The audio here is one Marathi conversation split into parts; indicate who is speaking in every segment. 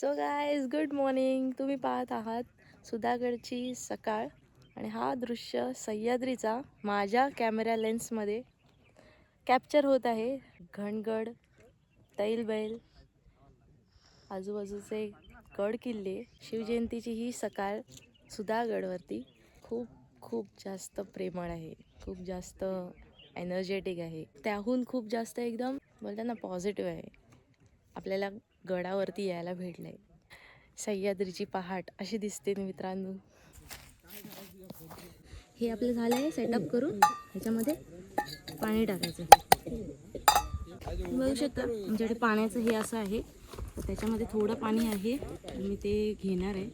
Speaker 1: सो गायज गुड मॉर्निंग तुम्ही पाहत आहात सुधागडची सकाळ आणि हा दृश्य सह्याद्रीचा माझ्या कॅमेरा लेन्समध्ये कॅप्चर होत आहे. घनगड तैलबैल आजूबाजूचे गड किल्ले शिवजयंतीची ही सकाळ सुधागडवरती खूप खूप जास्त प्रेमळ आहे. खूप जास्त एनर्जेटिक आहे. त्याहून खूप जास्त एकदम बोलतात ना पॉझिटिव्ह आहे. आपल्याला गडावरती यायला भेटलंय. सह्याद्रीची पहाट अशी दिसते ना मित्रांनो. हे आपलं झालं आहे सेटअप करून. ह्याच्यामध्ये पाणी टाकायचं. बघू शकता आमच्याकडे पाण्याचं हे असं आहे. त्याच्यामध्ये थोडं पाणी आहे. मी ते घेणार आहे.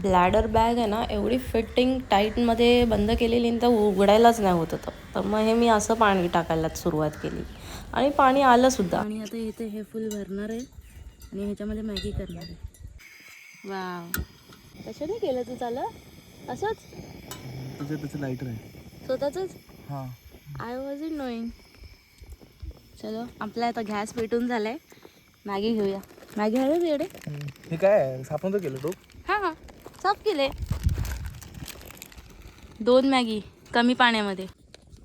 Speaker 1: ब्लॅडर बॅग आहे ना एवढी फिटिंग टाईटमध्ये बंद केलेली आणि तर उघडायलाच नाही होत होतं तर मग हे मी असं पाणी टाकायलाच सुरुवात केली. आणि पाणी आलंसुद्धा आणि आता इथे हे फुल भरणार आहे. आणि ह्याच्यामध्ये मॅगी करणार आहे. वाव. कशाने केलं तू चालं असंच?
Speaker 2: तुझं त्याचं लाईटर आहे.
Speaker 1: स्वतःच
Speaker 2: हां.
Speaker 1: आय वॉज इन नोईंग चलो आपला आता गॅस पेटून झालाय. मॅगी घेऊया. मॅगी हवे तुझ्याकडे?
Speaker 2: हे काय सापन तर केलं तो.
Speaker 1: हां हां. साफ केले दोन मॅगी कमी पाण्यामध्ये.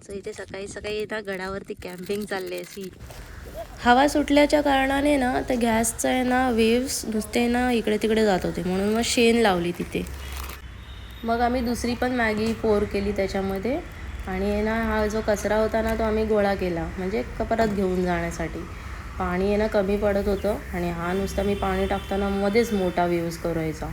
Speaker 1: सो इथे सकाळी सकाळी ना गडावरती कॅम्पिंग चालली अशी. हवा सुटल्याच्या कारणाने ना तर गॅसचं आहे ना वेव्स नुसते ना इकडे तिकडे जात होते. म्हणून मग शेण लावली तिथे. मग आम्ही दुसरी पण मॅगी पोर केली त्याच्यामध्ये. आणि आहे ना हा जो कचरा होता ना तो आम्ही गोळा केला. म्हणजे परत घेऊन जाण्यासाठी. पाणी आहे ना कमी पडत होतं. आणि हा नुसता मी पाणी टाकताना मध्येच मोठा व्यूज करायचा.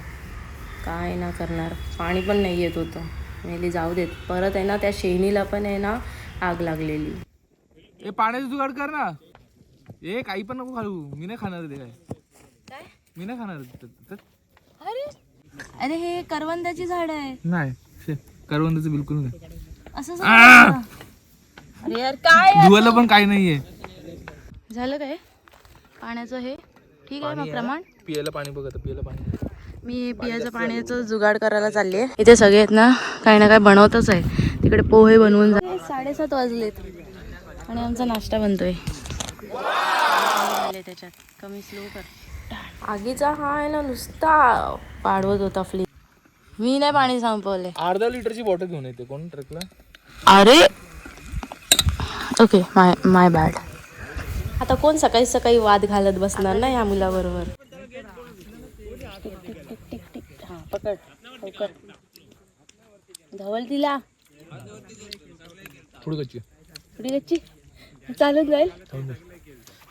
Speaker 1: काय ना करणार? पाणी पण नाही येत होतं. मेली जाऊ देत. परत आहे ना त्या शेणीला पण आहे ना आग लागलेली.
Speaker 2: ए पाण्याचं जुगाड कर ना. ए काही पण नको खाऊ. मी नाही खाणार ते काय? मी नाही खाणार. ते- ते-
Speaker 1: अरे. अरे हे करवंदाची झाड आहे
Speaker 2: नाही शे, करवंदाचं बिलकुल नाही.
Speaker 1: असं अरे यार काय
Speaker 2: धुवायला पण काही नाहीये.
Speaker 1: झालं काय? पाण्याचं हे. ठीक आहे मग प्रमाण.
Speaker 2: पियाला पाणी बघत पियाला पाणी.
Speaker 1: मी पियाचं पाण्याचं जुगाड करायला चालली आहे. इथे सगळे आहेत ना काही ना काय बनवतच आहे. तिकडे पोहे बनवून साडेसात वाजलेत. आणि आमचा नाश्ता बनतोय. त्याच्यात. कमी स्लो कर. आगीचा हा आहे ना नुसता पाडवत होता फ्ली मी नाही पाणी संपवले.
Speaker 2: अर्धा लिटरची बॉटल घेऊन येते. कोण ट्रकला?
Speaker 1: अरे! ओके माय माय बॅड आता कोण सकाळी सकाळी वाद घालत बसणार ना या मुलाबरोबर? हा पकड धवल तिला
Speaker 2: थोडी कच्ची.
Speaker 1: थोडी गच्ची चालून जाईल.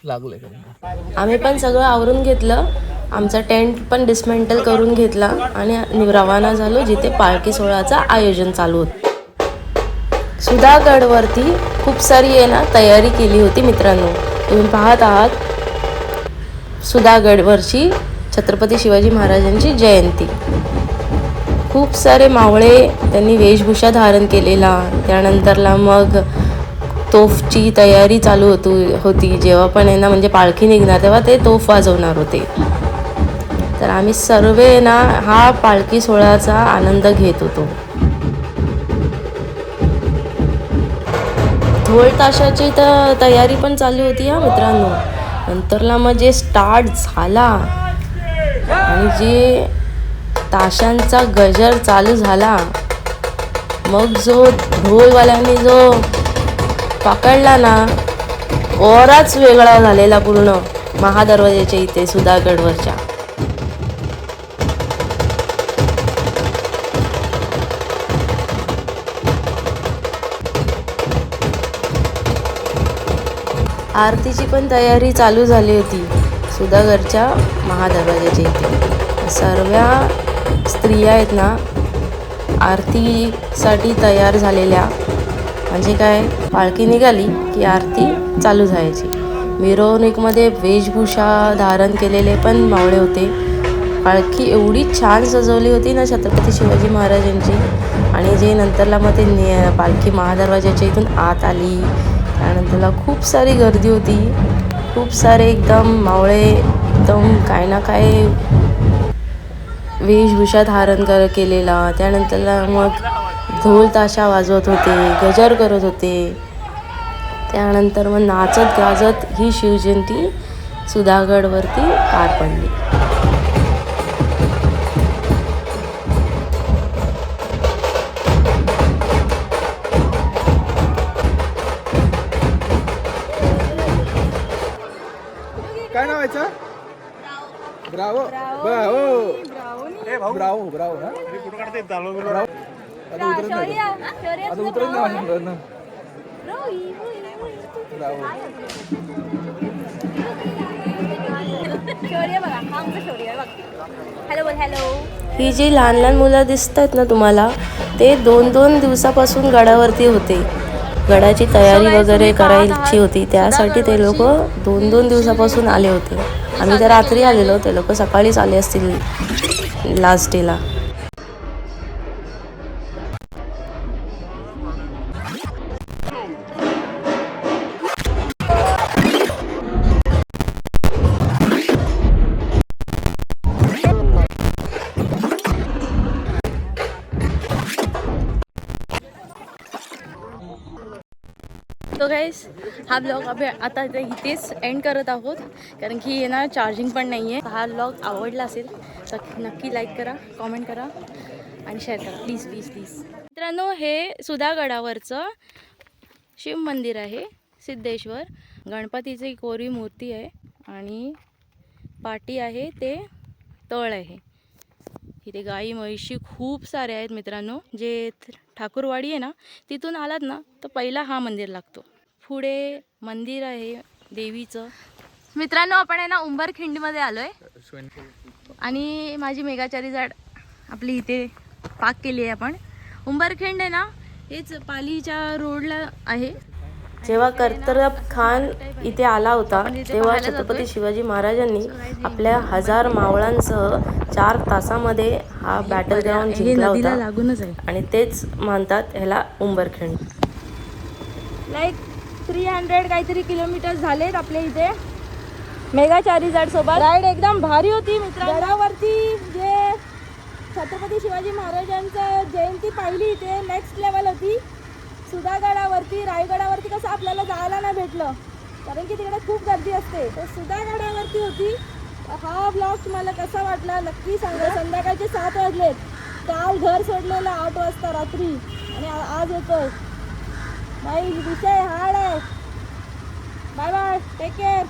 Speaker 2: लागले.
Speaker 1: आम्ही पण सगळं आवरून घेतलं. आमचा टेंट पण डिस्मेंटल करून घेतला आणि रवाना झालो जिथे पालखी सोहळ्याचं आयोजन चालू होतं. सुधागडवरती खूप सारी आहे ना तयारी केली होती मित्रांनो. तुम्ही पाहत आहात सुधागडवरची छत्रपती शिवाजी महाराजांची जयंती. खूप सारे मावळे त्यांनी वेशभूषा धारण केलेला त्यानंतरला मग तोफची तयारी चालू होतो होती. जेव्हा पण आहे ना म्हणजे पालखी निघणार तेव्हा ते तोफ वाजवणार होते. तर आम्ही सर्व आहे ना हा पालखी सोहळ्याचा आनंद घेत होतो. ढोल ताशाची तर तयारी पण चालू होती हा मित्रांनो. नंतरला मग जे स्टार्ट झाला आणि जे ताशांचा गजर चालू झाला मग जो ढोलवाल्यांनी जो पकडला ना ओराच वेगळा झालेला पूर्ण महादरवाज्याच्या इथे सुधागडवरच्या. आरतीची पण तयारी चालू झाली होती सुधागडच्या महादरवाज्याच्या इथे. सर्व स्त्रिया आहेत ना आरतीसाठी तयार झालेल्या म्हणजे काय? पालखी निघाली की आरती चालू जायची मिरवणुकीमध्ये वेशभूषा धारण केलेले पण मावळे होते. पालखी एवढी छान सजवली होती ना छत्रपती शिवाजी महाराजांची. आणि जे नंतरला मग ते ने पालखी महादरवाज्याच्या इथून आत आली. त्यानंतरला खूप सारी गर्दी होती. खूप सारे एकदम मावळे एकदम काय ना काय वेशभूषा धारण कर केलेला. त्यानंतरला मग ढोल ताशा वाजवत होते गजर करत होते. त्यानंतर मग नाचत गाजत ही शिवजयंती सुधागडवरती पार पडली.
Speaker 2: काय नाव याचं? Bravo. Bravo. Bravo. Bravo. Bravo ना? आता उतरत नाही आता उतरत नाही माझ्याकडनं. ब्रावो
Speaker 3: हॅलो बोल हॅलो
Speaker 4: ही जी लहान लहान मुलं दिसत आहेत ना तुम्हाला ते दोन दोन दिवसापासून गडावरती होते. गडाची तयारी वगैरे करायची होती. त्यासाठी ते लोक दोन दोन दिवसापासून आले होते. आम्ही तर रात्री आलेलो ते लोक सकाळीच आले असतील लास्ट डेला गाईस हा ब्लॉग आम्ही आता इथेच एंड करत आहोत. कारण की ना चार्जिंग पण नाही आहे हा ब्लॉग आवडला असेल तर नक्की लाईक करा कॉमेंट करा आणि शेअर करा. प्लीज प्लीज प्लीज मित्रांनो हे सुधागडावरचं शिव मंदिर आहे सिद्धेश्वर. गणपतीची कोरी मूर्ती आहे आणि पाटी आहे ते तळ आहे. इथे गाई म्हैशी खूप सारे आहेत मित्रांनो. जे थ- ठाकूरवाडी आहे ना तिथून आलात ना तर पहिला हा मंदिर लागतो. पुढे मंदिर आहे देवीचं. मित्रांनो आपण आहे ना उंबरखिंडीमध्ये आलो आहे आणि माझी मेगाचारी झाड आपली इथे पाक केली आहे आपण. उंबरखिंड आहे ना हेच पालीच्या रोडला आहे. जेव्हा कर्तरब खान इथे आला होता तेव्हा छत्रपती शिवाजी महाराजांनी आपल्या हजार मावळांसह चार तासामध्ये हा बॅटल ग्राउंड जिंकला होता. लागूनच आहे. आणि तेच मानतात ह्याला उंबरखिंड.
Speaker 3: लाईक थ्री हंड्रेड काहीतरी किलोमीटर झालेत आपल्या इथे. मेगा चारीजाड सोबत. राईड एकदम भारी होती मित्रांवरती गडावरती जे छत्रपती शिवाजी महाराजांचं जयंती पाहिली इथे नेक्स्ट लेवल होती. सुधागडावरती रायगडावरती कसं आपल्याला जायला नाही भेटलं. कारण की तिकडे खूप गर्दी असते. तर सुधागडावरती होती. हा ब्लॉग तुम्हाला कसा वाटला नक्की सांगा. संध्याकाळचे सात वाजलेत. काल घर सोडलेलं आठ वाजता रात्री. आणि आज येतोय नाही विषय हार्ड आहे. Bye bye take care